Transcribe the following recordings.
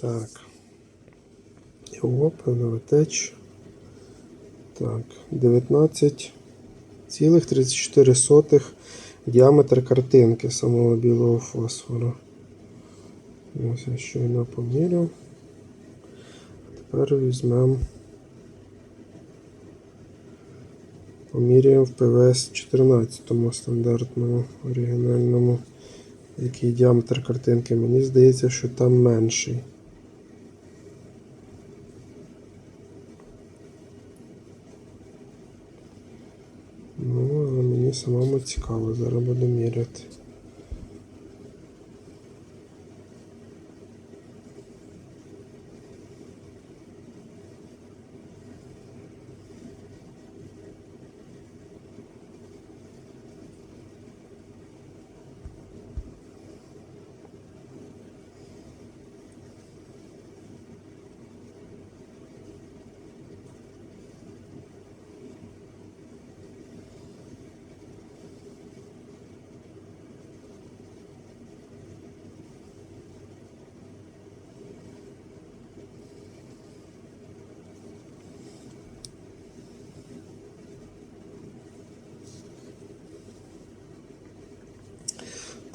Так. Його ПНВТ. Так, 19,34 діаметр картинки самого білого фосфору. Ось я щойно поміряв. Тепер візьмемо. Поміряємо в ПВС 14 стандартному оригінальному. Який діаметр картинки. Мені здається, що там менший. Ну, але мені самому цікаво, зараз буду міряти.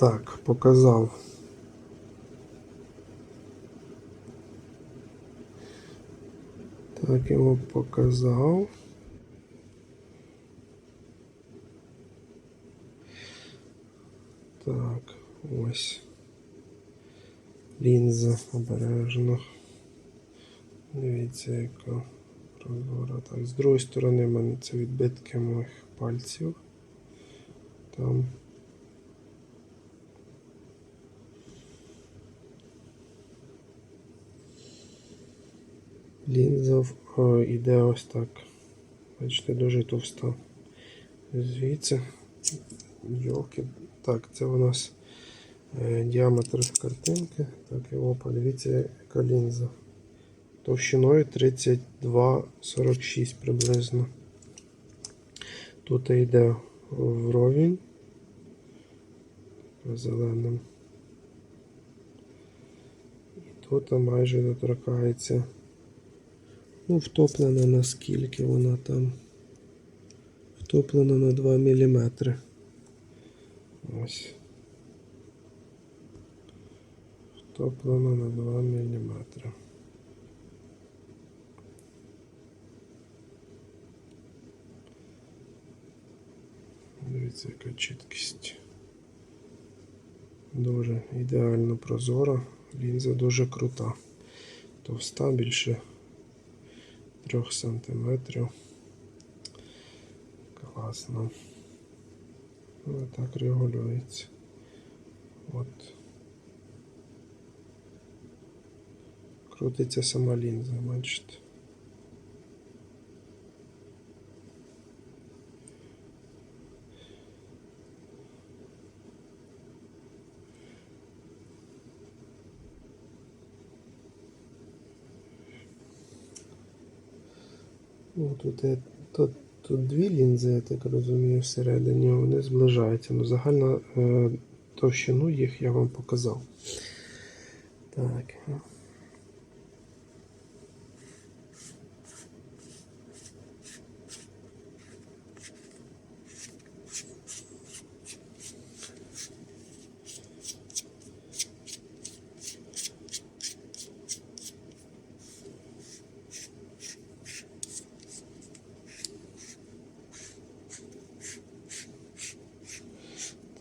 Так, показав. Так, його показав. Так, ось. Лінза обережно. Дивіться, яка прозора. Так, з другої сторони в мене це відбитки моїх пальців. Там. Лінза в- іде ось так. Бачите, дуже товста. Звідси. Йолки. Так, це у нас е, діаметр картинки. Так, його подивіться, яка лінза. Товщиною 32,46 приблизно. Тут йде вровень зеленим. І тут майже доторкається. Ну, втоплена наскільки вона там. Втоплена на 2 мм. Ось. Втоплена на 2 мм. Дивіться, яка чіткість. Дуже ідеально прозора. Лінза дуже крута. Товста більше 3 сантиметрів. Класно. Ось так регулюється. От. Крутиться сама лінза, бачите. Ну, тут, є, тут, тут дві лінзи, я так розумію, всередині вони зближаються. Ну, загальну е, товщину їх я вам показав. Так.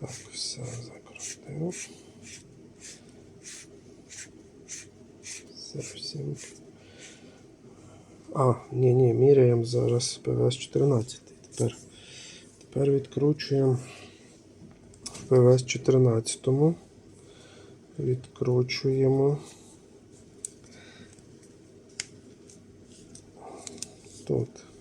Так, все закрутив. Зовсім. А, ні, ні, міряємо зараз ПВС 14. Тепер, тепер відкручуємо в ПВС 14. Відкручуємо. Тут.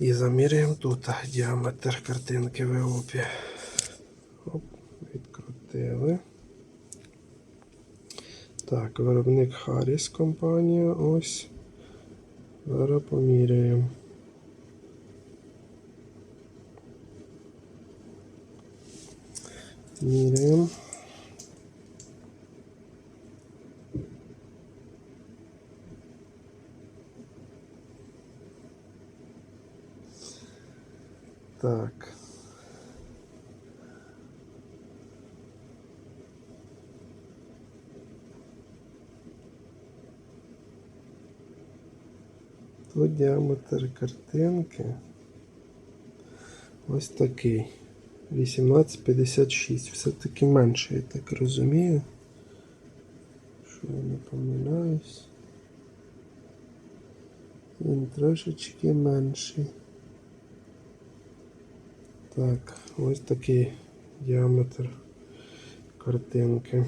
І заміряємо тут діаметр картинки в ЕОПі. Оп, відкрутили. Так, виробник Харріс компанія. Ось. Зараз поміряємо. Міряємо. Так. Тут діаметр картинки ось такий. 1856. Все-таки менше, я так розумію. Що я не помиляюсь. Він трошечки менший. Так, ось такий діаметр картинки.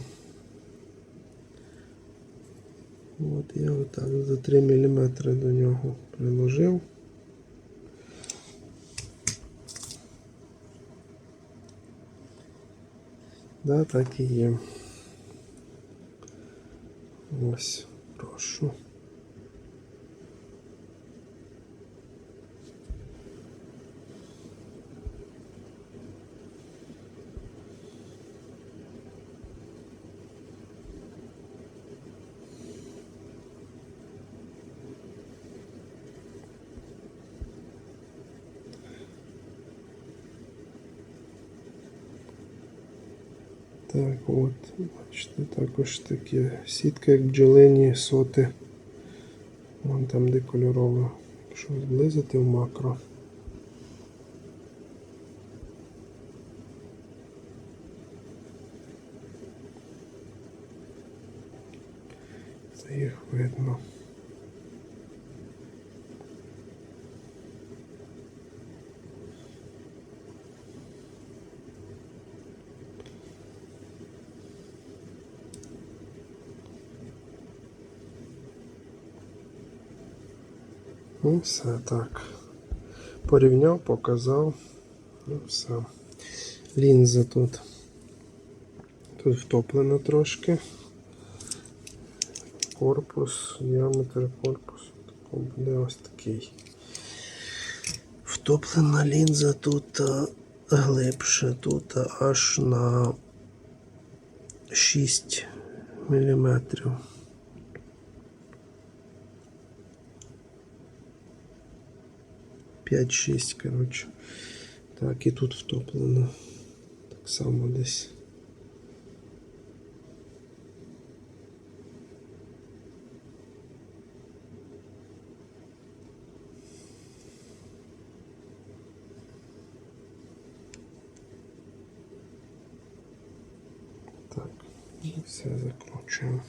От я отак за 3 мм до нього приложив. Да, так і є. Ось, прошу. Так, от, бачите, також такі сітка, як бджолині соти. Вон там де кольорово. Якщо зблизити в макро. Це їх видно. Ну, все так. Порівняв, показав. Ну, все. Лінза тут. Тут втоплено трошки. Корпус, діаметр корпусу буде ось такий. Втоплена лінза тут глибше, тут аж на 6 міліметрів. П'ять-шість, коротше. Так, і тут втоплено. Так само десь. Так, все закручуємо.